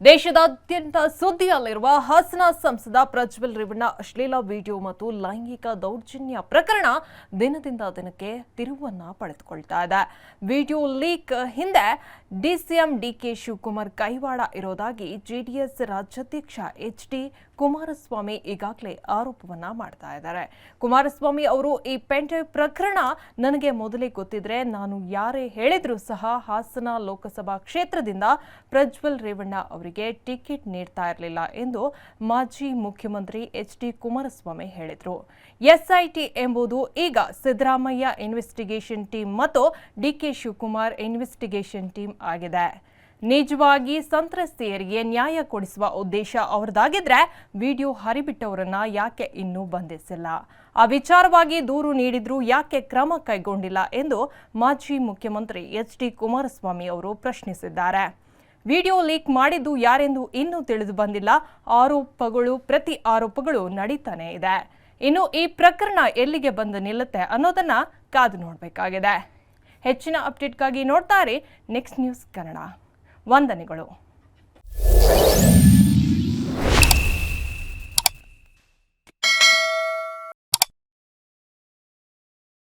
ದೇಶದಾದ್ಯಂತ ಸುದ್ದಿಯಲ್ಲಿರುವ ಹಾಸನ ಸಂಸದ ಪ್ರಜ್ವಲ್ ರೇವಣ್ಣ ಅಶ್ಲೀಲ ವಿಡಿಯೋ ಮತ್ತು ಲೈಂಗಿಕ ದೌರ್ಜನ್ಯ ಪ್ರಕರಣ ದಿನದಿಂದ ದಿನಕ್ಕೆ ತಿರುವನ್ನ ಪಡೆದುಕೊಳ್ತಾ ಇದೆ. ವಿಡಿಯೋ ಲೀಕ್ ಹಿಂದೆ ಡಿಸಿಎಂ ಡಿಕೆ ಶಿವಕುಮಾರ್ ಕೈವಾಡ ಇರೋದಾಗಿ ಜೆಡಿಎಸ್ ರಾಜ್ಯಾಧ್ಯಕ್ಷ ಎಚ್ ಡಿ ಕುಮಾರಸ್ವಾಮಿ ಈಗಾಗಲೇ ಆರೋಪವನ್ನ ಮಾಡ್ತಾ ಇದ್ದಾರೆ. ಕುಮಾರಸ್ವಾಮಿ ಅವರು ಈ ಪೆಂಟ್ ಪ್ರಕರಣ ನನಗೆ ಮೊದಲೇ ಗೊತ್ತಿದ್ರೆ ನಾನು ಯಾರೇ ಹೇಳಿದ್ರೂ ಸಹ ಹಾಸನ ಲೋಕಸಭಾ ಕ್ಷೇತ್ರದಿಂದ ಪ್ರಜ್ವಲ್ ರೇವಣ್ಣ ಅವರಿಗೆ ಟಿಕೆಟ್ ನೀಡ್ತಾ ಇರಲಿಲ್ಲ ಎಂದು ಮಾಜಿ ಮುಖ್ಯಮಂತ್ರಿ ಎಚ್ ಡಿ ಕುಮಾರಸ್ವಾಮಿ ಹೇಳಿದರು. ಎಸ್ಐಟಿ ಎಂಬುದು ಈಗ ಸಿದ್ದರಾಮಯ್ಯ ಇನ್ವೆಸ್ಟಿಗೇಷನ್ ಟೀಮ್ ಮತ್ತು ಡಿಕೆ ಶಿವಕುಮಾರ್ ಇನ್ವೆಸ್ಟಿಗೇಷನ್ ಟೀಮ್ ಆಗಿದೆ. ನಿಜವಾಗಿ ಸಂತ್ರಸ್ತೆಯರಿಗೆ ನ್ಯಾಯ ಕೊಡಿಸುವ ಉದ್ದೇಶ ಅವರದಾಗಿದ್ರೆ ವಿಡಿಯೋ ಹರಿಬಿಟ್ಟವರನ್ನ ಯಾಕೆ ಇನ್ನೂ ಬಂಧಿಸಿಲ್ಲ? ಆ ವಿಚಾರವಾಗಿ ದೂರು ನೀಡಿದ್ರೂ ಯಾಕೆ ಕ್ರಮ ಕೈಗೊಂಡಿಲ್ಲ ಎಂದು ಮಾಜಿ ಮುಖ್ಯಮಂತ್ರಿ ಎಚ್ ಡಿ ಕುಮಾರಸ್ವಾಮಿ ಅವರು ಪ್ರಶ್ನಿಸಿದ್ದಾರೆ. ವಿಡಿಯೋ ಲೀಕ್ ಮಾಡಿದ್ದು ಯಾರೆಂದು ಇನ್ನೂ ತಿಳಿದು ಬಂದಿಲ್ಲ. ಆರೋಪಗಳು, ಪ್ರತಿ ಆರೋಪಗಳು ನಡೀತಾನೆ ಇದೆ. ಇನ್ನು ಈ ಪ್ರಕರಣ ಎಲ್ಲಿಗೆ ಬಂದು ನಿಲ್ಲುತ್ತೆ ಅನ್ನೋದನ್ನ ಕಾದು ನೋಡಬೇಕಾಗಿದೆ. ಹೆಚ್ಚಿನ ಅಪ್ಡೇಟ್ಗಾಗಿ ನೋಡ್ತಾರೆ ನೆಕ್ಸ್ಟ್ ನ್ಯೂಸ್ ಕನ್ನಡ. ವಂದನೆಗಳು.